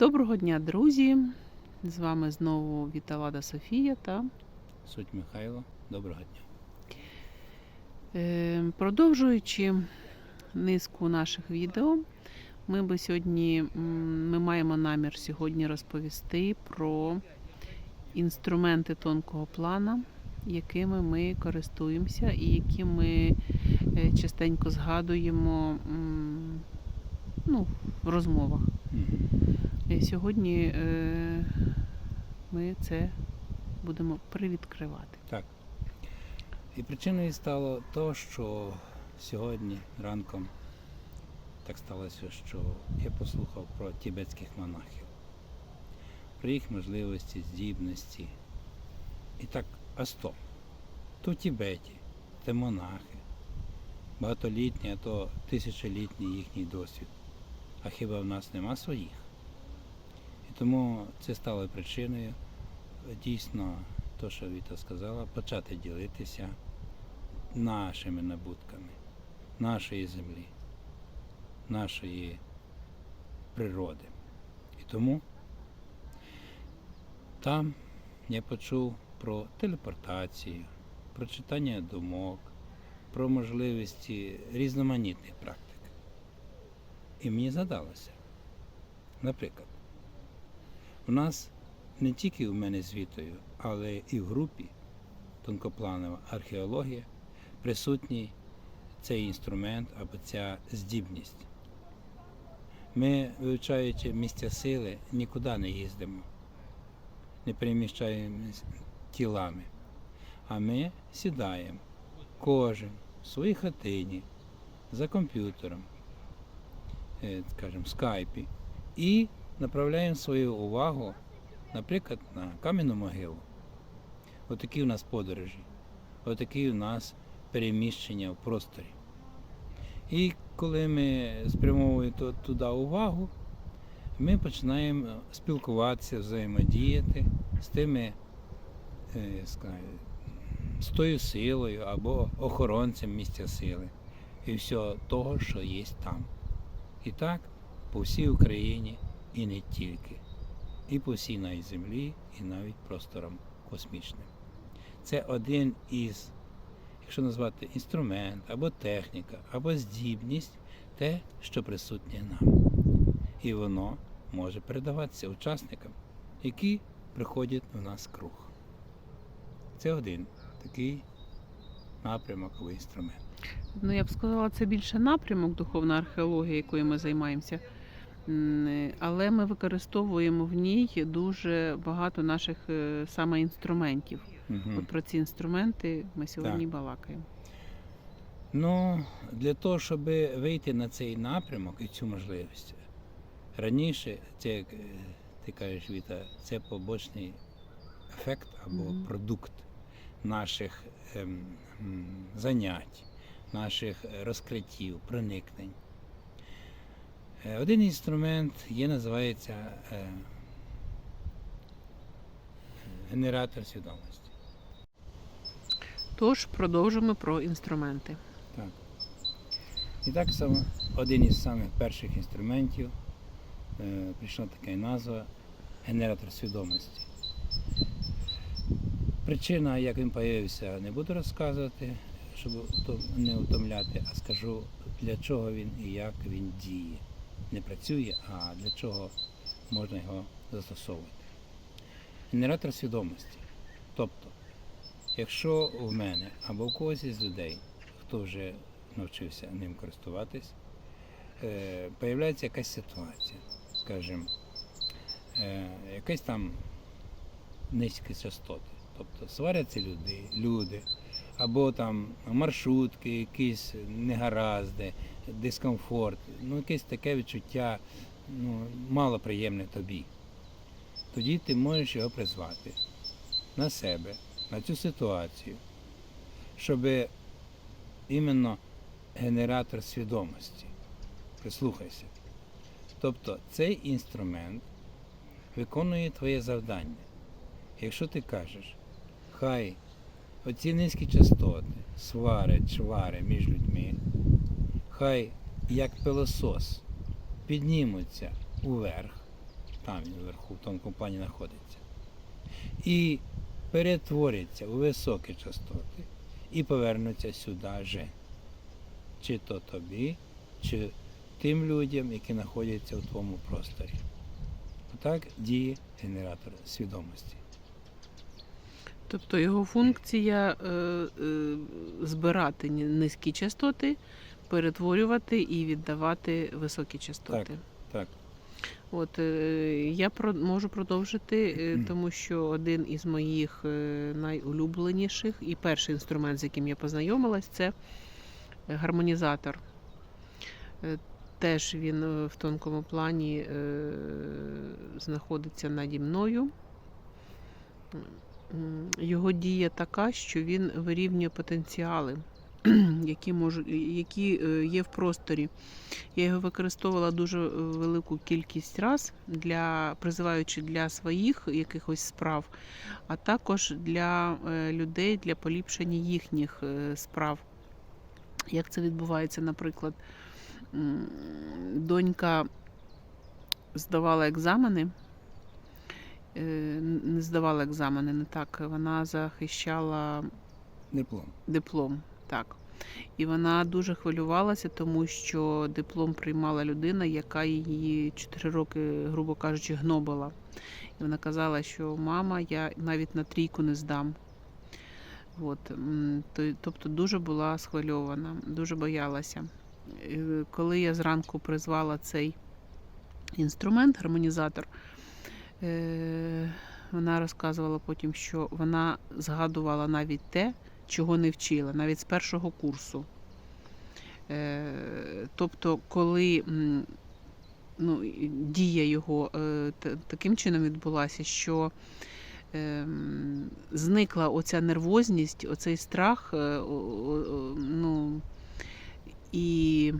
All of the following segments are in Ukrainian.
Доброго дня, друзі! З вами знову Віталада Софія та Суть Михайло, доброго дня. е, продовжуючи низку наших відео, ми би сьогодні ми маємо намір сьогодні розповісти про інструменти тонкого плана, якими ми користуємося і які ми е, частенько згадуємо ну, в розмовах. І сьогодні е, ми це будемо привідкривати. Так. І причиною стало то, що сьогодні ранком так сталося, що я послухав про тібетських монахів, про їх можливості, здібності. І так, а стоп. То в Тібеті, це монахи, багатолітній, а то тисячолітній їхній досвід. А хіба в нас нема своїх? І тому це стало причиною дійсно, то, що Віта сказала, почати ділитися нашими набутками, нашої землі, нашої природи. І тому там я почув про телепортацію, про читання думок, про можливості різноманітних практик. І мені задалося, наприклад, у нас не тільки у мене з Вітою, але і в групі тонкопланова археологія присутній цей інструмент або ця здібність. Ми, вивчаючи місця сили, нікуди не їздимо, не переміщаємось тілами, а ми сідаємо кожен в своїй хатині за комп'ютером, е, скажімо, в скайпі, і направляємо свою увагу наприклад, на кам'яну могилу. Отакі у нас подорожі, отакі у нас переміщення в просторі. І коли ми спрямовуємо ту- туди увагу, ми починаємо спілкуватися, взаємодіяти з тими, е, скажімо, з тою силою або охоронцем місця сили і всього того, що є там. І так по всій Україні і не тільки і по всій навіть землі, і навіть просторам космічним. Це один із, якщо назвати інструмент, або техніка, або здібність, те, що присутнє нам. І воно може передаватися учасникам, які приходять у нас круг. Це один такий напрямок або інструмент. Ну, я б сказала, це більше напрямок духовна археологія, якою ми займаємося. Але ми використовуємо в ній дуже багато наших е, саме інструментів. Мгм. От про ці інструменти ми сьогодні балакаємо. Ну, для того, щоб вийти на цей напрямок і цю можливість, раніше, це, як е, ти кажеш, Віта, це побочний ефект або Мгм. продукт наших занять, наших е, розкриттів, проникнень. Е, Один інструмент є, називається е, генератор свідомості. Тож продовжимо про інструменти. Так. І так само один із самих перших інструментів прийшла така назва генератор свідомості. Причина, як він з'явився, не буду розказувати, щоб не утомляти, а скажу, для чого він і як він діє. Не працює, а для чого можна його застосовувати. Генератор свідомості. Тобто, якщо в мене або в когось із людей, хто вже навчився ним користуватись, е, появляється якась ситуація, скажімо, е, якась там низькі частоти. Тобто сваряться люди, люди, або там маршрутки, якісь негаразди, дискомфорт, ну якесь таке відчуття ну, малоприємне тобі. Тоді ти можеш його призвати на себе, на цю ситуацію, щоб іменно генератор свідомості. Прислухайся. Тобто цей інструмент виконує твоє завдання. Якщо ти кажеш, хай оці низькі частоти, свари, чвари між людьми, хай як пилосос піднімуться уверх, там він вверху, в тонкому плані знаходиться. І перетвориться у високі частоти і повернуться сюди же. Чи то тобі, чи тим людям, які знаходяться у твоєму просторі. Отак діє генератор свідомості. Тобто його функція е, е, збирати низькі частоти, перетворювати і віддавати високі частоти. так. От е, я можу продовжити, е, тому що один із моїх е, найулюбленіших і перший інструмент, з яким я познайомилась, це гармонізатор. Теж він в тонкому плані знаходиться наді мною. Його дія така, що він вирівнює потенціали, які, можу, які е, є в просторі. Я його використовувала дуже е, велику кількість раз для призиваючи для своїх якихось справ, а також для е, людей для поліпшення їхніх справ. Як це відбувається, наприклад, донька здавала екзамени. Е, Не здавала екзамени, не так. Вона захищала Диплом. диплом. Так. І вона дуже хвилювалася, тому що диплом приймала людина, яка її 4 роки, грубо кажучи, гнобила. І вона казала, що мама, я навіть на трійку не здам. От, тобто дуже була схвильована, дуже боялася. Е, Коли я зранку призвала цей інструмент, гармонізатор, вона розказувала потім, що вона згадувала навіть те, чого не вчила, навіть з першого курсу. Е, Тобто, коли ну, дія його е, таким чином відбулася, що ем, зникла оця нервозність, оцей страх, е, ну, і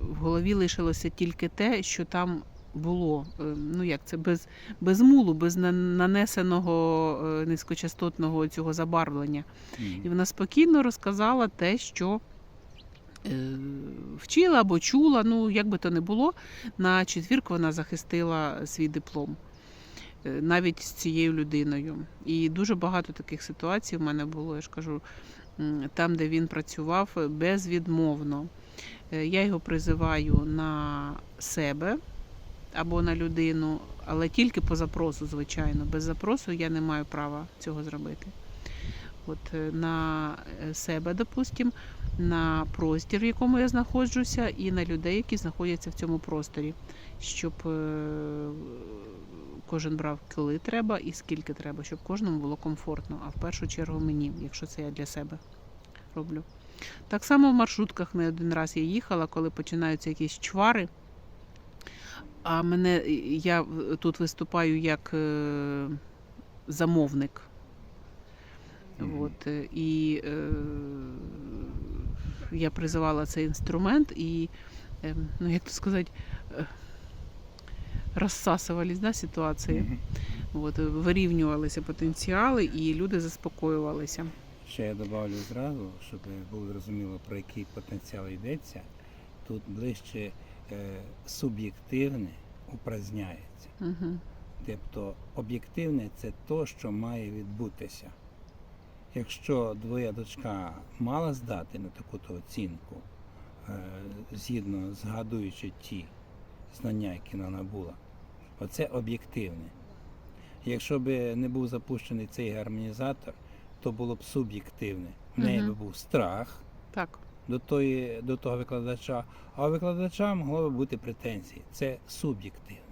в голові лишилося тільки те, що там було. Е, Ну як це без, без мулу, без на- нанесеного е, низькочастотного цього забарвлення. Мгм. І вона спокійно розказала те, що е, вчила або чула, ну як би то не було, на четвірку вона захистила свій диплом. Навіть з цією людиною. І дуже багато таких ситуацій в мене було, я ж кажу, там, де він працював безвідмовно. Я його призиваю на себе або на людину, але тільки по запросу, звичайно. Без запросу я не маю права цього зробити. От е, на е, себе, допустим, на простір, в якому я знаходжуся, і на людей, які знаходяться в цьому просторі, щоб е, кожен брав коли треба і скільки треба, щоб кожному було комфортно, а в першу чергу мені, якщо це я для себе роблю. Так само в маршрутках не один раз я їхала, коли починаються якісь чвари. А мене я тут виступаю як е, замовник. Мгм. От, е, і е, я призивала цей інструмент і, е, ну як то сказати, е, розсасувались да, ситуації. Мгм. От, вирівнювалися потенціали і люди заспокоювалися. Ще я додавлю зразу, щоб було зрозуміло, про який потенціал йдеться. Тут ближче е, суб'єктивне упраздняється. Угу. Тобто об'єктивне це то, що має відбутися. Якщо твоя дочка мала здати на таку-то оцінку, е, згідно згадуючи ті знання, які вона набула, оце об'єктивне. Якщо б не був запущений цей гармонізатор, то було б суб'єктивне. В неї Мгм. би був страх Так. До, тої, до того викладача, а у викладача могло би бути претензії. Це суб'єктивне.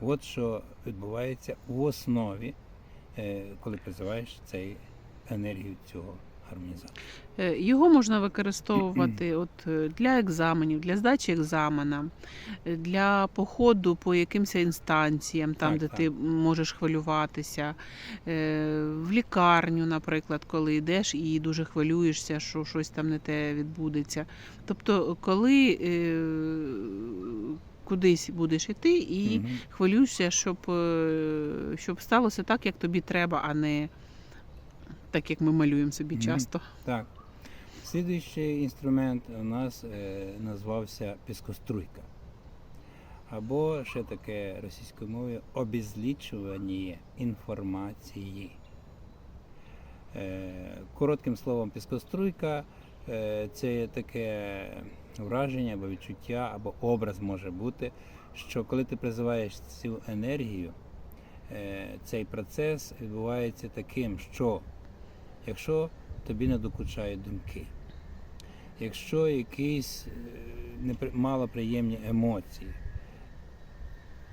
От що відбувається в основі, е, коли призиваєш цей енергію цього гармонізатора. Е, Його можна використовувати от е, для екзаменів, для здачі екзамена, е, для походу по якимось інстанціям, там, Так, де так. ти можеш хвилюватися, в лікарню, наприклад, коли йдеш і дуже хвилюєшся, що щось там не те відбудеться. Тобто, коли кудись будеш іти і хвилюєшся, щоб, щоб сталося так, як тобі треба, а не так, як ми малюємо собі часто. Так. Слідуючий інструмент у нас е, назвався піскоструйка. або ще таке російською мовою обезлічування інформації. Е, Коротким словом, піскоструйка е, це таке враження або відчуття, або образ може бути, що коли ти призиваєш цю енергію, е, цей процес відбувається таким, що якщо тобі не докучають думки, якщо якісь е, малоприємні емоції,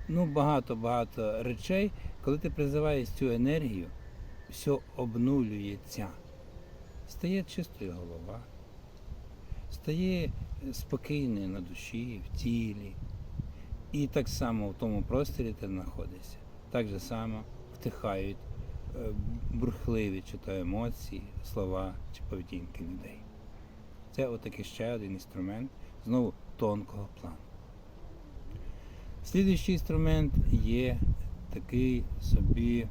ну багато-багато речей, коли ти призиваєш цю енергію, все обнулюється. Стає чистою голова, стає спокійною на душі, в тілі. І так само в тому просторі ти знаходишся. Так же само втихають бурхливі чи то емоції, слова чи поведінки людей. Це отакий ще один інструмент знову тонкого плану. Слідуючий інструмент є такий собі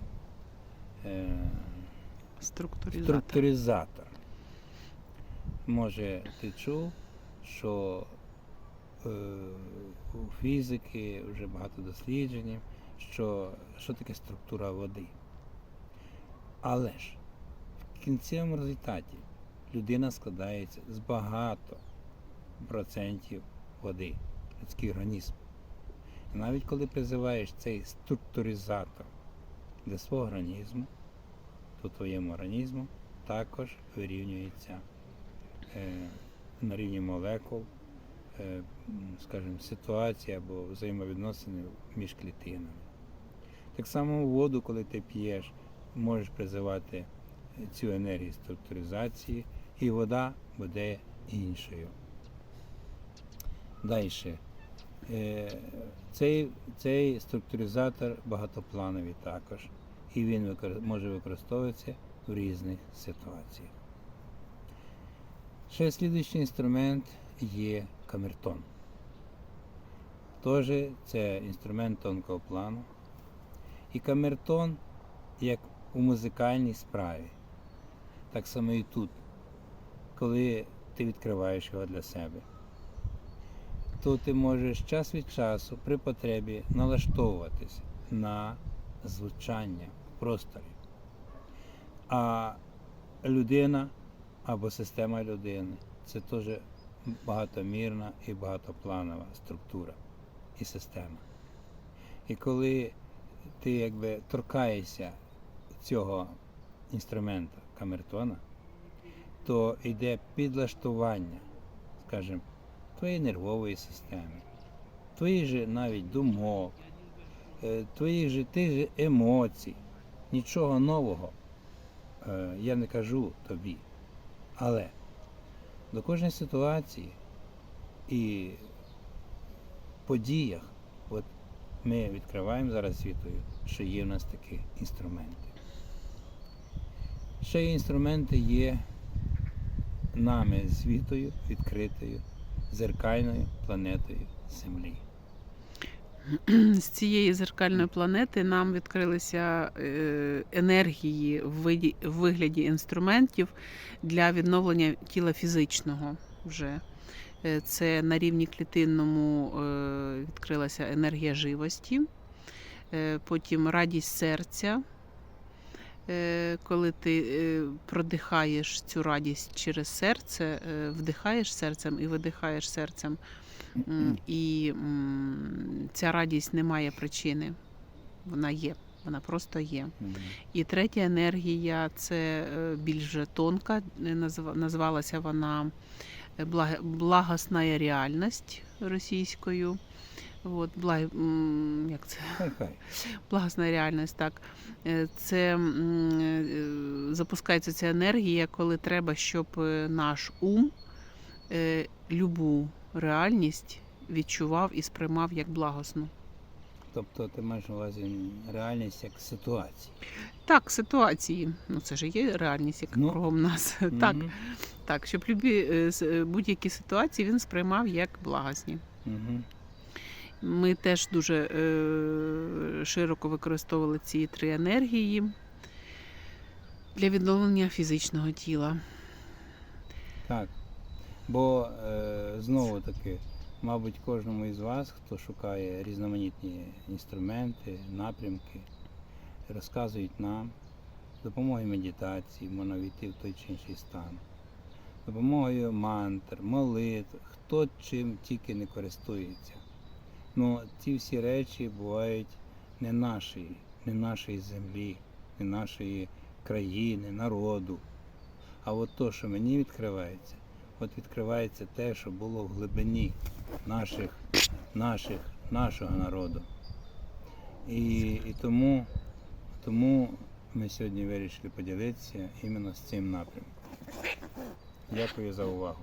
е, Структуризатор. структуризатор. Може, ти чув, що е, у фізики вже багато досліджень, що, що таке структура води. Але ж в кінцевому результаті людина складається з багато процентів води, людський організм. І навіть коли призиваєш цей структуризатор для свого організму, то твоєму організму також вирівнюється е, на рівні молекул, е, скажімо, ситуація або взаємовідносини між клітинами. Так само воду, коли ти п'єш, можеш призивати цю енергію структуризації, і вода буде іншою. Далі. Е, Цей, цей структуризатор багатоплановий також, і він може використовуватися в різних ситуаціях. Ще слідуючий інструмент є камертон. Теж це інструмент тонкого плану. І камертон, як у музикальній справі, так само і тут, коли ти відкриваєш його для себе, то ти можеш час від часу при потребі налаштовуватись на звучання в просторі. А людина або система людини це теж багатомірна і багатопланова структура і система. І коли ти якби торкаєшся цього інструмента камертона, то йде підлаштування, скажімо, твоєї нервової системи, твоїх же навіть думок, е, твоїх же тих же емоцій. Нічого нового е, я не кажу тобі. Але до кожної ситуації і подіях, от ми відкриваємо зараз світою, що є в нас такі інструменти. Ще інструменти є нами звітою, відкритою, зеркальною планетою Землі. З цієї зеркальної планети нам відкрилися е, енергії в вигляді інструментів для відновлення тіла фізичного вже. Е, Це на рівні клітинному е, відкрилася енергія живості, потім радість серця. Е, Коли ти е, продихаєш цю радість через серце, е, вдихаєш серцем і видихаєш серцем, І ця радість не має причини. Вона є, вона просто є. І третя енергія це більш тонка. назва- Назвалася вона благосна реальність російською. От, благ, як це? Благосна реальність, так. Е, Це е, запускається ця енергія, коли треба, щоб е, наш ум любу реальність відчував і сприймав як благосну. Тобто ти маєш на увазі реальність як ситуації. Так, ситуації. Ну це ж є реальність, яка Ну, кругом нас. Так, так, щоб любі будь-які ситуації він сприймав як благосні. Мгм. Ми теж дуже е, широко використовували ці три енергії для відновлення фізичного тіла. Так. Бо е, знову таки мабуть, кожному із вас, хто шукає різноманітні інструменти, напрямки, розказують нам допомогою медитації, можна війти в той чи інший стан, допомогою мантр, молитв, хто чим тільки не користується. Ну, ці всі речі бувають не наші, не нашої землі, не нашої країни, народу. А от то, що мені відкривається, от відкривається те, що було в глибині наших, наших, нашого народу. І, і тому, тому ми сьогодні вирішили поділитися іменно з цим напрямком. Дякую за увагу.